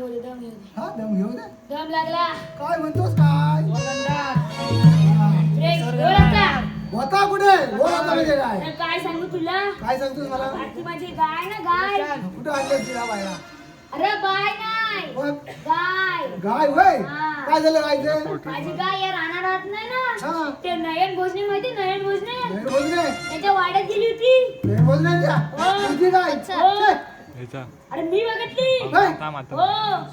दम येऊ दे दम येऊ दे हा दम घेऊ दे दम लागला काय म्हणतोस काय रे होता कुठे बोल होता म्हणजे काय काय सांगू तुला काय सांगतोस मला आजची माझी गाय ना गाय कुठं आणले तिला बायला अरे बाय नाही गाय गाय वय हा. काय झालं गायचं माझी गाय या राहणार राहत नाही ना ते नयन भोजने माहिती नयन भोजने नाही बोलणे त्याच्या वाड्यात गेली होती नाही त्या हो. तुझी गाय. छे, ह्याचा अरे मी बघितली. थांब आता हो.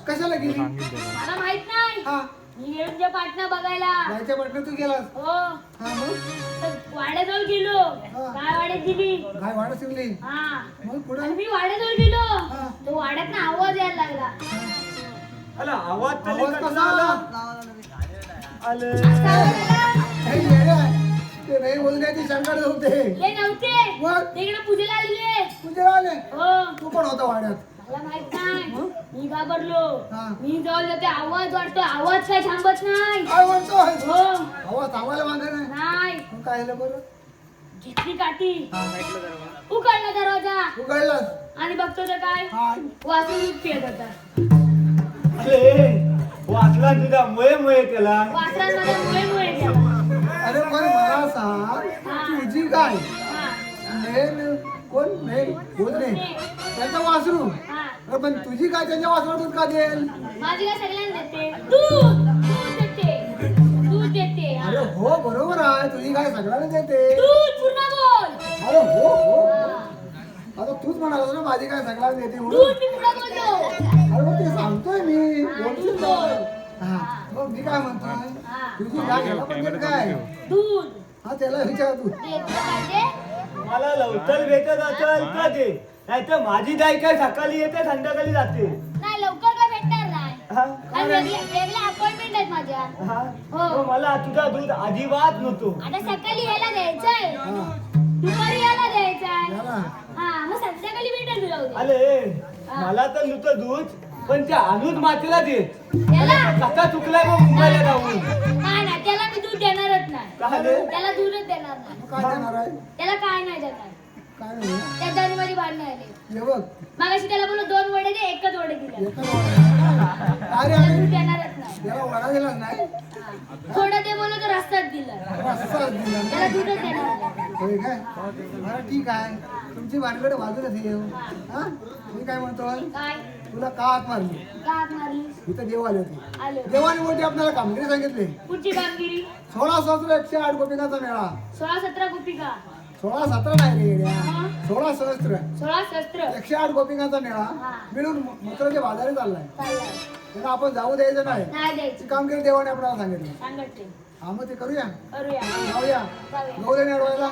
कशाला गेली? त्याला मला माहीत नाही. हा. मी गेलो तुझ्या पाटणा बघायला. गायच्या पटलं तू गेलास? हो. हा मग? तर वाड्याजवळ गेलो. काय वाड्यात वाढत शिकली हा. मग आणि पुढे मी वाड्याजवळ गेलो. हा. तो वाड्यात ना आवाज यायला लागला. अला आवाज तरी आवाज कसा आला? आला. आले असा आवाज आला. हे येडे आहे. ते नाही बोलण्याची शंकर होते ते नव्हते. मग? ते इकडे पूजेला आलेले. तुझे आले? हो. तू पण होता वाड्यात. मला माहीत नाही. मी घाबरलो. हा. मी जवळ जाते आवाज वाटतो आवाज काय थांबत नाही. काय म्हणतोय हो. आवाज थांबायला मागे नाही. नाही. मग काय झालं बरं? घेतली काठी. हा. उघडला दरवाजा. उघडलास आणि बघतो तर काय? हा. वाचून दूध पियत होता अरे वाचला तुझा मुळे मुळे वासरांमध्ये मुळे गाय हा. मेन कोण? मेन बोलणे त्याचा वासरू. हा. अरे पण तुझी त्यांच्या का देईल? माझी काय सगळ्यांना देते. दूध! दूध देते. दूध देते. हा. अरे हो बरोबर आहे. तुझी गाय सगळ्यांना देते? दूध पुन्हा बोल. अरे हो हो. हा. आता तूच म्हणाला ना माझी गाय सगळ्यांना देते म्हणून. दूध मी पुन्हा बोलतो. अरे मग ते सांगतोय मी. बोलशील दूध ना. बोल. मग मी काय म्हणतोय? हा. तुझी पण काय? दूध. हा त्याला विचार तू. मला लवकर भेटत असेल का ते नाही तर माझी गाय काय सकाळी येते संध्याकाळी जाते. नाही लवकर काय भेटणार नाही? हा? आणि वेगळ्या वेगळ्या अपॉइंटमेंट आहेत माझ्या. हा? हो. मग मला तुझा दूध अजिबात नव्हतो. आता सकाळी यायला द्यायचंय. दुपारी यायला द्यायचंय. याला हा मग संध्याकाळी भेटेल तुला उद्या. आले मला तर नव्हतं दूध पण त्या अनुज मातेला देत. त्याला कसा चुकलाय मग मुंबईला जाऊन. त्याला मी दूध देणारच नाही? त्याला दूधच देणार नाही. मग काय देणार आहे? त्याला काय नाही देणार. काय नाही. त्याच्या आणि माझी भांडणं आली हे बघ. मागाशी त्याला बोललो दोन वडे दे एकच वडे दिले. एकच वाडा. अरे त्याला अरे दूध देणारच नाही. त्याला वडा दिलाच नाही. थोडं ते बोललो तर रस्त्यात दिलं. त्याला. दूधच देणार नाही. होय काय? बरं ठीक आहे. तुमची भानगड बाजूलाच येऊ हा? मी काय म्हणतोय काय? तुला का हात मारली. का हाक मारलीस इथं देव आले होते. देवाने मोठी आपल्याला कामगिरी सांगितली. पुढची कामगिरी? सोळा सहस्त्र एकशे आठ गोपिकाचा मेळा. सोळा सतरा गोपिका. सोळा सतरा नाही रे. सोळा सहस्त्र सोळा शस्त्र एकशे आठ गोपिकांचा मेळा. मिळून मथुराच्या बाजारी चाललाय. त्यांना आपण जाऊ द्यायचं नाही. ती कामगिरी देवाने आपल्याला सांगितलं. सांगते. हा मग ते करूया? जाऊया. गौरी अडवायला?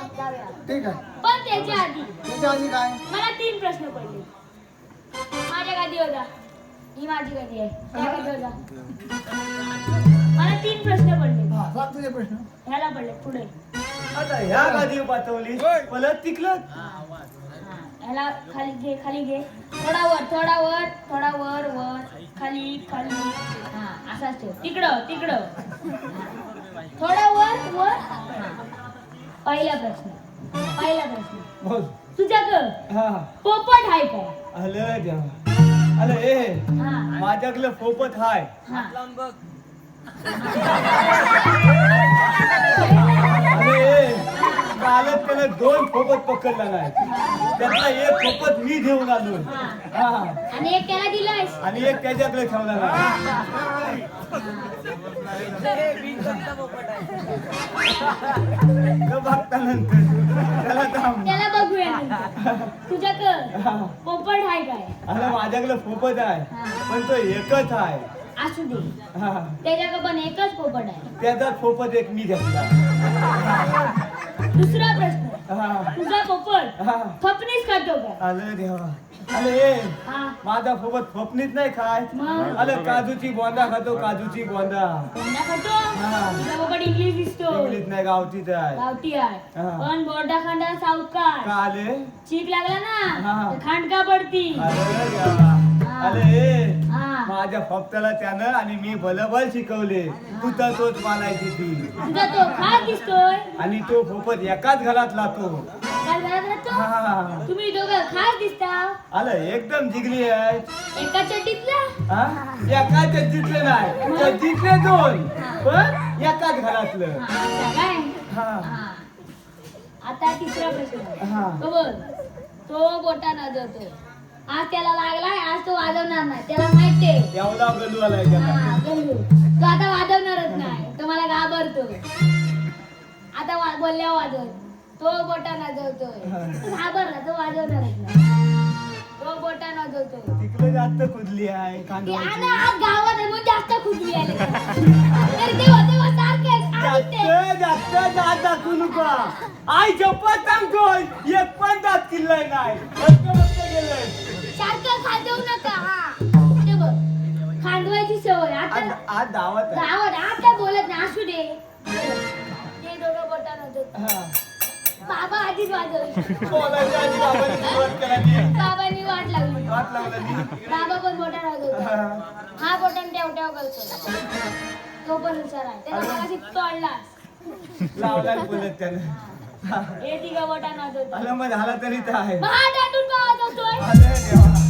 ठीक आहे. पण त्याच्या आधी. त्याच्या आधी काय? मला तीन प्रश्न पडले. माझ्या गादीवर जा ही माझी गादी आहे. त्या गादीवर जा. मला तीन प्रश्न पडले. हा सांग तुझे प्रश्न. ह्याला पडले पुढे. आता ह्या गादी पाठवली. परत तिकलं हा, ह्याला खाली घे खाली घे. थोडा वर थोडा वर. थोडा वर वर खाली खाली. हा असाच ठेव. तिकडं तिकडं. थोडा वर वर. हा. पहिला प्रश्न. पहिला प्रश्न. बोल. तुझ्याकडं? हा. पोपट आहे काय आलं देवा. आलं ए हा. माझ्याकडलं फोपत हाय. हा. ए, कालच त्याला दोन फोपत पकडला नाही. त्यातला एक फोपत मी घेऊन आलो. हा. आणि एक त्याला दिलायस आणि एक त्याच्याकडे ठेवला नाही. तो बघता नंतर. त्याला थांब. त्याला बघूया नंतर. तुझ्याकडं पोपट आहे काय? आलं माझ्याकडे फोपत आहे. पण तो एकच आहे. असू दे. हा. त्याच्याकडे पण एकच पोपट आहे. त्याचा फोपत एक मी घेतला. दुसरा प्रश्न. हा. तुझा पोपट हा. खपणीच खातो काय आलं देवा. हा. माझा फोपत फपनीत नाही खाय. मग? आलं काजूची बोंदा खातो काजूची बोंदा कोणता खातो? हा. तुझा पोपट इंग्लिश दिसतो. इंग्लिश नाही गावठीच आहे. गावठी आहे. हा. पण बोर्डा खांडा सावकार. का आले चीक लागला ना? हा. तर खांड का पडती. आलं देवा. हा. माझ्या फप्त्याला त्यानं आणि मी बलबल शिकवले. तू तर तोच मानायची ती. तुझा तो खास दिसतोय. आणि तो फोपत एकाच घरात लातो काल घरात राहतो हा. तुम्ही दोघं खास दिसता. आलं एकदम जिगरी आहे. एका हा? चड्डीतले नाही. चड्डीतले दोन. पण एकाच घरातलं. हा, असं काय? हा. हा. आता तिसरा प्रश्न. हा. तो बोल. तो बोटा आज त्याला लागलाय आज तो वाजवणार नाही. त्याला माहितीये एवढा गलू आलाय त्याला हा, गल्लू. तो आता वाजवणारच नाही. तो मला घाबरतो. आता वा- बोलल्यावर वाजव तो बोटा वाजवतोय. तो घाबरला तो वाजवणारच नाही. तो बोटा तिकडे जास्त खुदली आहे ती खांडवाची. आणि आज गावात आहे म्हणून जास्त खुशली आली तर ते होते मग सारखे जास्त ते जास्त दात दाखवू नका आई झोपत सांगतोय एक पण दात किल्लाय नाही मस्त मस्त गेलंय सारखं खाजवू नका हा. ते बघ. खांडवायची सवय. आता आज आज दावत आहे. गावात आता बोलत नाही. असू दे. ते दोघं हा. बाबा आधीच वाजवले बोलायच्या आधी बाबांनी सुरुवात करायची. बाबांनी वाट लागली हात लावला. नी. बाबा पण बोटा वाजवतो हा. हा बोटान टेव टेव करतो. तो पण हुशार आहे. त्याला मगाशी लावलाय बोलत त्यानं हा. तिघं बोटान वाजवतो आलं मग झाला तरी तर आहे. वाजवतोय आलं देवा.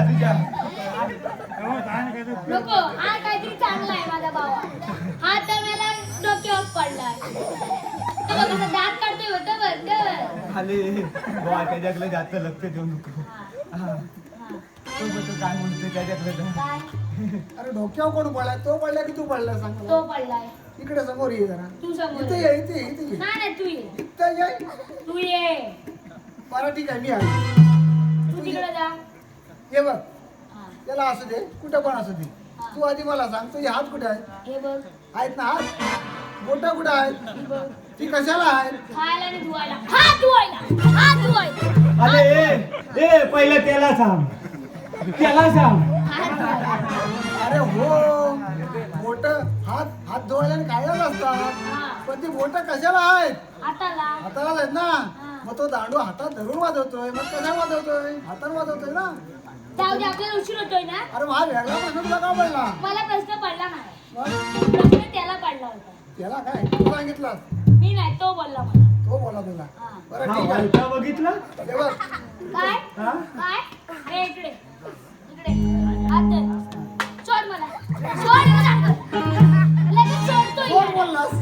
दोन्हीला तुझ्या नको हा काहीतरी चांगला आहे माझा भावा. हा तर मला डोक्यावर पडलाय. तो बघ असा दात काढतोय होतं बघ ते बघ. खाली. बा त्याच्याकडे जास्त लक्ष देऊ नको. हा, हा. हा. तो काय म्हणतो त्याच्याकडे जा. काय? अरे डोक्यावर कोण पडलाय? तो पडला की तू पडला सांग मला. तो पडलाय. इकडे समोर ये जरा. तू समोर इथे ये. ये इथे ये, इथे ये. नाही नाही तू ये. इथं ये. तू ये. बरं ठीक आहे मी आहे तू तिकडे जा. ये बघ. हा, त्याला असू दे कुठं पण असू दे. तू आधी मला सांग तुझे हात कुठे आहेत? हे बघ. आहेत ना हात? बोटं कुठं आहेत? ही ती कशाला आहेत? खायला आणि धुवायला. हात धुवायला. हात धुवायला. अरे ए ए पहिलं त्याला सांग. त्याला सांग. हात धुवायला. अरे हो बोट हात हात धुवायला आणि असतात हा. पण ती बोट कशाला आहेत? हाताला. आहेत ना. मग तो दांडू हातात धरून वाजवतोय. मग कशा वाजवतोय? हाताने वाजवतोय ना. जाऊ दे आपल्याला उशीर होतोय ना? अरे हा वेगळा प्रश्न तुला का पडला मला प्रश्न पडला नाही मग? प्रश्न त्याला पडला होता. त्याला काय? तू सांगितलं मी नाही तो बोलला मला. तो बोला तुला. हा. बरं ठीक आहे. वळता बघितलं? हे बघ काय? हा? काय? हे इकडे. इकडे. हात धर. सोड मला. सोड मला. लगेच सोडतो कोण याला. बोललास?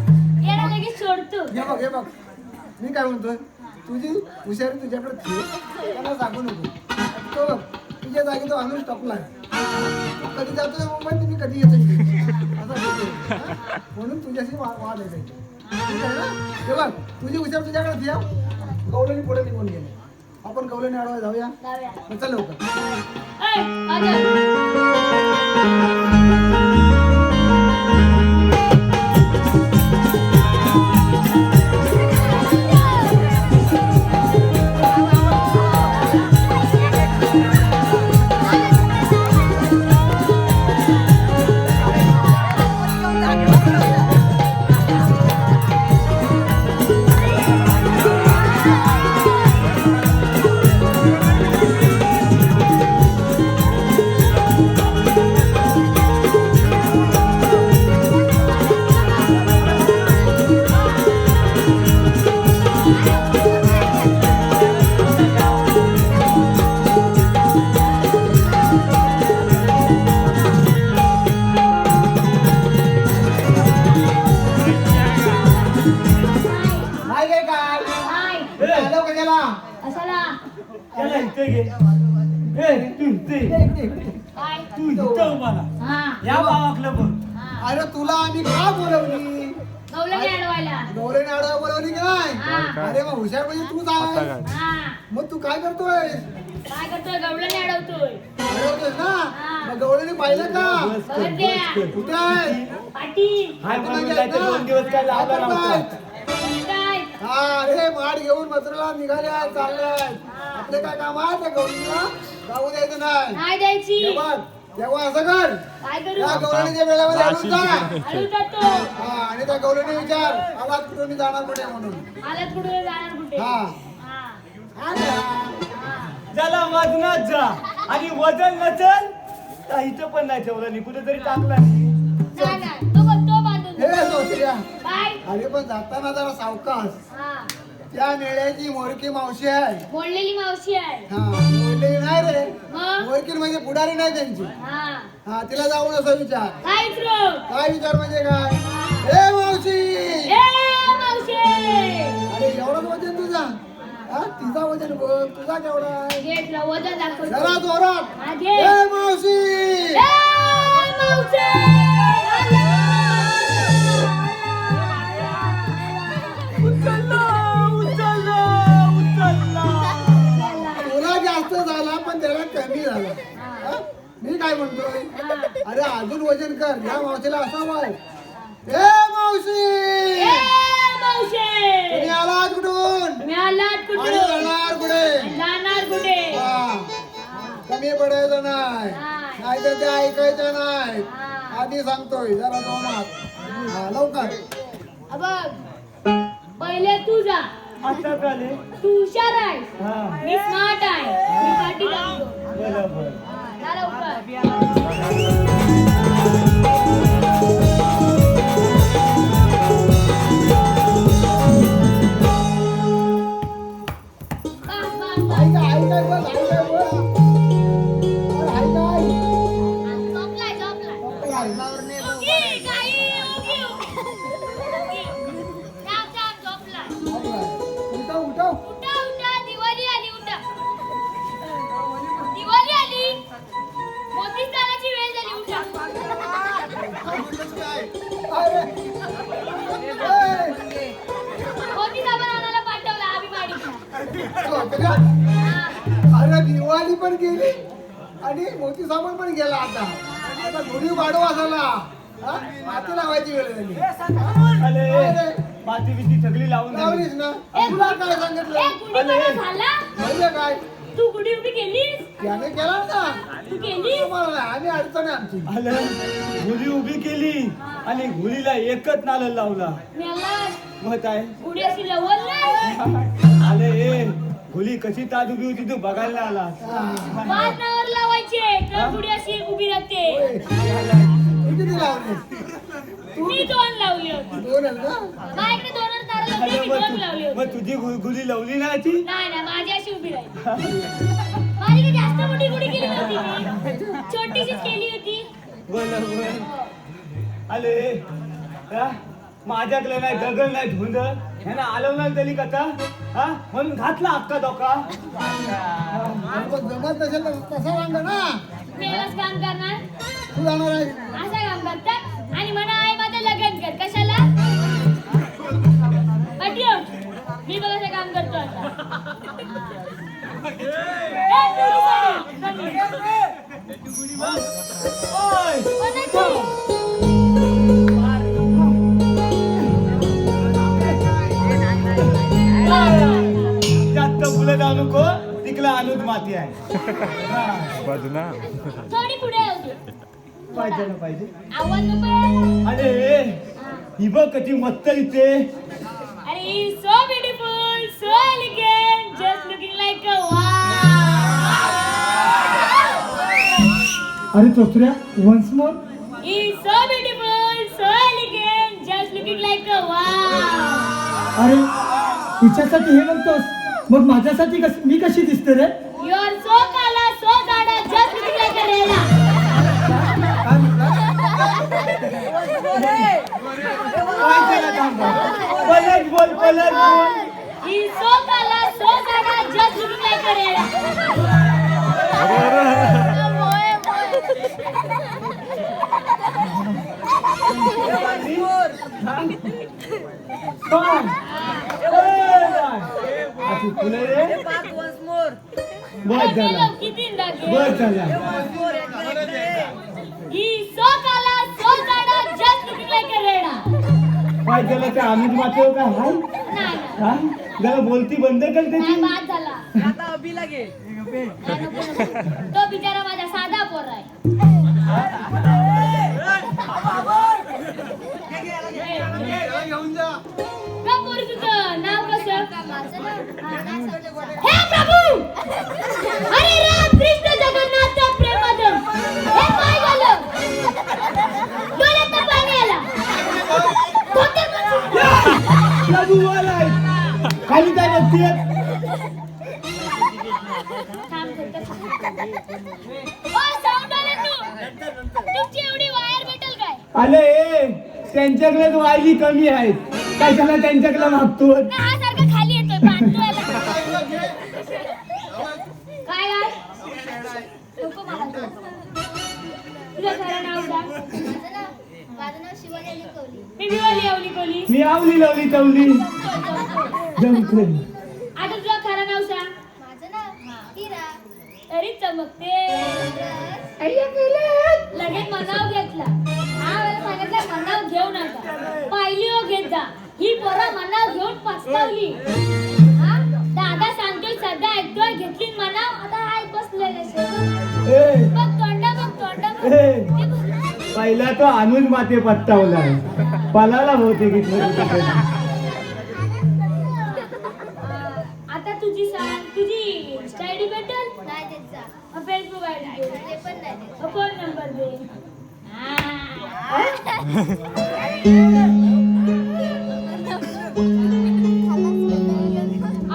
याला लगेच सोडतो. हे बघ हे बघ. मी काय म्हणतोय? तुझी हुशारी तुझ्याकडे ठेव. त्याला सांगू नको. तो बघ. तुझ्या जागी तो टपलाय तू कधी जातोय मुंबईत मी कधी येतो? म्हणून तुझ्याशी वाद आहे हे बघ तुझी हुशार तुझ्याकडे ठेव. गवलेनी पुढे निघून गेले. आपण गवलेने अडवाय जाऊया. चल लवकर. मग तू काय करतोय काय करतोय? गवलणी अडवतोय. अडवतोय ना? हा. मग गौरीने पाहिलं का. कुठे आहे पाटी. हाय म्हणून जायचं दोन दिवस काय लावला काय नव्हता. तुम्ही काय? हा अरे माठ घेऊन मथुरेला निघाले आहेत चालले आहेत आपले काय काम आहे? त्या गौरीला जाऊ द्यायचं नाही. नाही द्यायची. हे बघ तेव्हा असं कर. काय करू? त्या गवळणीच्या वेळेमध्ये आणून जा. हळू जातो. हा आणि त्या गवळणी विचार आलात कुठून मी जाणार कुठे म्हणून? आलात कुठे जाणार कुठे. हा. ज्याला वजनात जा. आणि वजन नचल तर इथं पण नाही ठेवलं नाही कुठेतरी टाकला अरे पण जाताना जरा सावकाश. हा. त्या नेळ्याची मोरकी मावशी आहे. मोडलेली मावशी आहे. हा मोडलेली नाही रे. मोरकी म्हणजे पुढारी नाही त्यांची. हा. हा तिला जाऊन असं विचार. काय विचारू? काय विचार म्हणजे काय? हे मावशी! अरे एवढंच वजन तुझा? हा तिचा वजन बघ तुझा केवढा आहे? दाखवतो. जरा जोरात. मावशी! ए मावशी! उचलला उचलला उचलला. तुला जास्त झाला पण त्याला कमी झाला. हा? मी काय म्हणतोय? अरे अजून वजन कर. या मावशीला असं बोल मावशी! ए मावशी! कमी पडायचं नाही. नाही. तर ते ऐकायचं नाही. आधी सांगतोय जरा हा, लवकर. पहिले तू जा. आता काले तू हुशार आहे. हा. मी स्मार्ट आहे. मी पाठी बरोबर. जा लवकर. तू गुढी उभी केलीस? त्याने केला ना. तू केलीस? तुम्हाला नाही आम्ही अडचण आहे आमची. आलं. गुली उभी केली आणि गुलीला एकच नाल लावला. मला मत आहे गुढी अशी लवल नाही आले ए गुली कशी ताज उभी होती तू बघायला आला. पाच नावर लावायचे तर गुढी अशी उभी राहते. तू किती लावले? मी दोन लावली होती. दोन आहेत ना माझ्याकडे दोन लावली होती. मग तुझी गु- गुली लावली ना ती नाही ना माझी अशी उभी राहिली. माझी काही जास्त मोठी गुढी केली नव्हती मी. छोटीशीच केली होती. बोल बोल. आले. हा? माझ्याकडे नाही दगड नाही धुंद. ह्यानं आलं नाही तरी कथा. हा? म्हणून घातला अक्का धोका. जमत नसेल तर तसा सांग ना? काम करणार. तू जाणार आहे. असं काम करतात? मी बघ असं काम करतो आता. फुलं जाऊ नको अनुद माती आहे. हा, थोडी पुढे पाहिजे ना पाहिजे? अरे ही बघ कधी मस्त इथे. अरे so beautiful so elegant just looking like a अरे चोचऱ्या once more he so beautiful so elegant just looking like a अरे तिच्यासाठी हे म्हणतोस मग माझ्यासाठी कस मी कशी दिसते रे? यू आर सो काला सो जाडा जस्ट लुकिंग लाईक अ रेला. काय ही सो काला सो जाडा जस्ट लुकिंग लाईक अ रेला काय? ए, काय? अशी फुलं रे बस झाला किती दाखव बस झाला ही सो काला सो काय झालं ते अनुद माती हो का हाय. हा जरा बोलती बंद कर त्याची. बाद झाला. नाही, नको, नको. तो बिचारा माझा साधा पोर आहे. का नाव कसं? हे प्रभू! अरे राम कृष्ण! त्यांच्याकडे वायली कमी आहेत काय त्याला त्यांच्याकडे मागतो हा सारखा खाली येतोय. काय काय नको मला तो. तुझं खरं नाव सांग. माझं नाव माझं नाव शिवानी अली कवली मी विवाली आवली कोली मी आवली लावली तवली आता तुझं खरं नाव सांग. माझं नाव हिरा. तरी चमकते. लगेच मनाव घेतला. हा वेळेला सांगितलं मनाव घेऊ नका. पाहिली हो घेत जा. ही पोरं मनाव घेऊन पस्तावली. हा? दादा सांगतोय सध्या ऐकतोय घेतली मनाव आता हाय बसलेले बघ तोंड बघ तोंड. पहिला तो आणून माते पत्तावलाय पलाला बहुतेक इथलं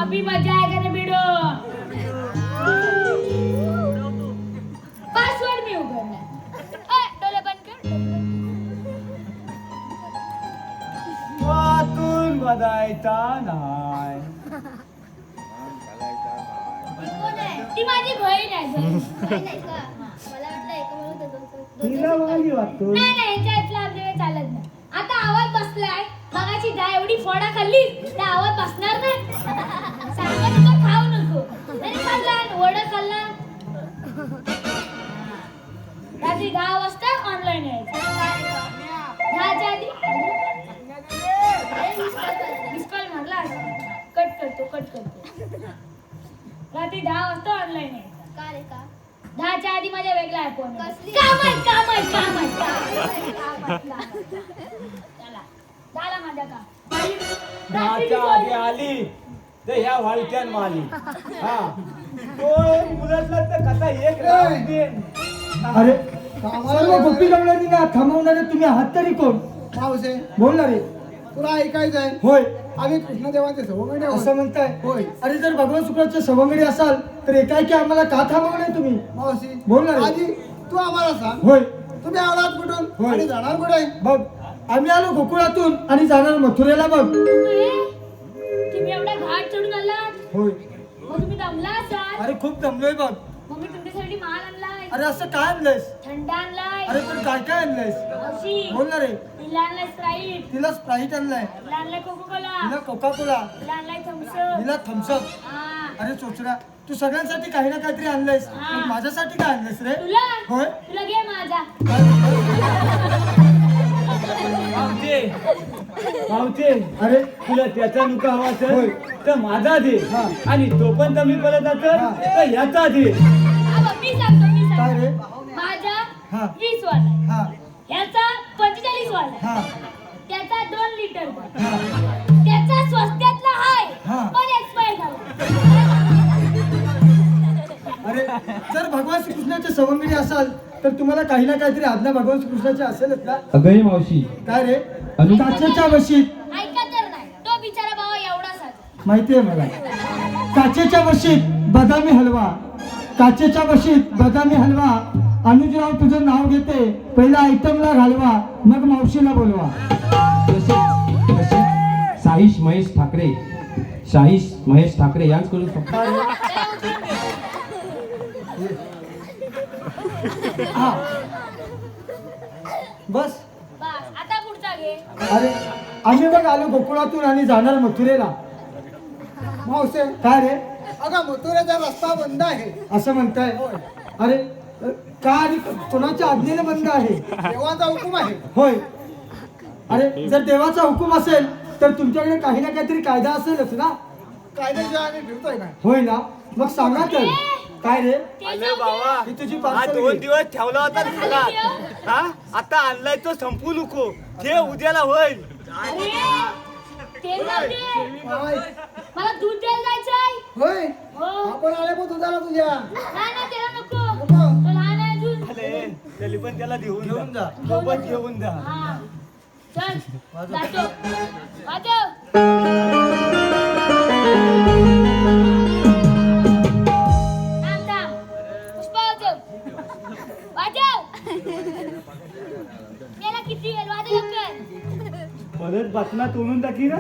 अभी मजा आएगा ना भिडो पासवर्ड मी उघडला डोळे बंद कर वातून बदायचा नाही ती माझी बहीण आहे वाटतो नाही नाही ह्याच्यातलं आपल्याला चालत नाही. आता आवाज बसलाय. मगाची गाय एवढी फोडा खाल्ली त्या आवाज बसणार नाही. सांगत होतो खाऊ नको. तरी खाल्ला वड खाल्ला. रात्री दहा वाजता ऑनलाईन यायचं. दहाच्या आधी मिस कॉल मारला कट करतो कट करतो. रात्री दहा वाजता ऑनलाईन यायचं. का रे का? दहाच्या आधी माझ्या वेगळा आहे. फोन आहे आहे आहे आहे, आहे. झाला दहाच्या आधी आली तर ह्या माली. हा. तो मुलातला तर कसा एक राहून दे. अरे कामाला सर्व गोपी गवळणींना थांबवणारे तुम्ही आहात तरी कोण? मावसे बोलणारे? तुला ऐकायचं आहे होय. आम्ही कृष्णदेवाचे सवंगडे. असं म्हणताय? होय. अरे जर भगवान शुक्राचे सवंगडी असाल तर एकाएकी आम्हाला का थांबवलंय तुम्ही? मावशी बोल ना रे. आधी तू आम्हाला सांग. होय. तुम्ही आलात कुठून? होय. आणि जाणार कुठे? बघ आम्ही आलो गोकुळातून आणि जाणार मथुरेला बघ. तुम्ही? एवढा घाट चढून आलात? होय. मग तुम्ही दमला असाल अरे खूप दमलोय बघ. मग मी तुमच्यासाठी माल आणलाय अरे असं काय आणलंयस? थंड आणलाय. अरे पण काय काय आणलंयस? औषधी. बोल ना रे. तिला आणलाय स्प्राईट तिला स्प्राईट आणलाय. तिला आणलाय कोको कोला तिला कोका कोला तिला आणलाय थम्सअप तिला थम्सअप हा. अरे चोचरा तू सगळ्यांसाठी काही ना काहीतरी आणलंयस. हा. पण माझ्यासाठी काय आणलंयस रे? तुला? होय? तुला घे माझा. भावचे भावचे अरे तुला त्याचा नुका हवा होय. असेल तर माझा दे. हा. आणि तो पण कमी पडत असेल. तर ह्याचा दे. हा मी सांगतो मी काय सांगतो रे? माझा हा. वीस वाला आहे. हा. ह्याचा पंचेचाळीस वाला आहे. हा. त्याचा दोन लिटर हा. त्याचा स्वस्त्यातला हाय हा. पण एक्सपायर झाला. अरे जर भगवान श्रीकृष्णाचे सवंगडी असाल तर तुम्हाला काही ना काहीतरी आज्ञा भगवान श्रीकृष्णाची असेलच ना? अगं मावशी. काय रे? काचेच्या वशीत ऐका तर नाही. तो बिचारा भावा एवढाच माहितीये मला. काचेच्या वशीत बदामी हलवा. काचेच्या बशीत बदामी हलवा. अनुजराव तुझं नाव घेते. पहिला आयटमला घालवा. मग मावशीला बोलवा. तसेच साईश महेश ठाकरे. शाहीश महेश ठाकरे याच करून हा. बस. अरे आम्ही बघ आलो गोकुळातून आणि जाणार मथुरेला. मावसे काय रे? अगं मथुरेचा रस्ता बंद आहे. असं म्हणताय? अरे का आणि कोणाच्या आज्ञेने बंद आहे? देवाचा हुकूम आहे. होय. अरे जर देवाचा हुकूम असेल तर तुमच्याकडे काही ना काहीतरी कायदा असेलच ना? कायद्याशिवाय आम्ही फिरतोय काय होय ना? मग सांगा तर. काय रे? अरे. बाबा ही तुझी हा पार्सल दोन घे. दिवस ठेवला होता ना घरात. हा? आता आणलाय तो संपू नको. ते उद्याला होईल. अरे ते जाऊ दे. होय मला दूध द्यायला जायचंय होय? हो. आपण आले पण तुझ्याला तुझ्या. नाही ना त्याला नको. नको. तो लहान आहे अजून. पण त्याला घेऊन घेऊन जा. सोबत घेऊन जा. हा. चल. जातो. वाजव. परत बातम्या तोडून टाकी ना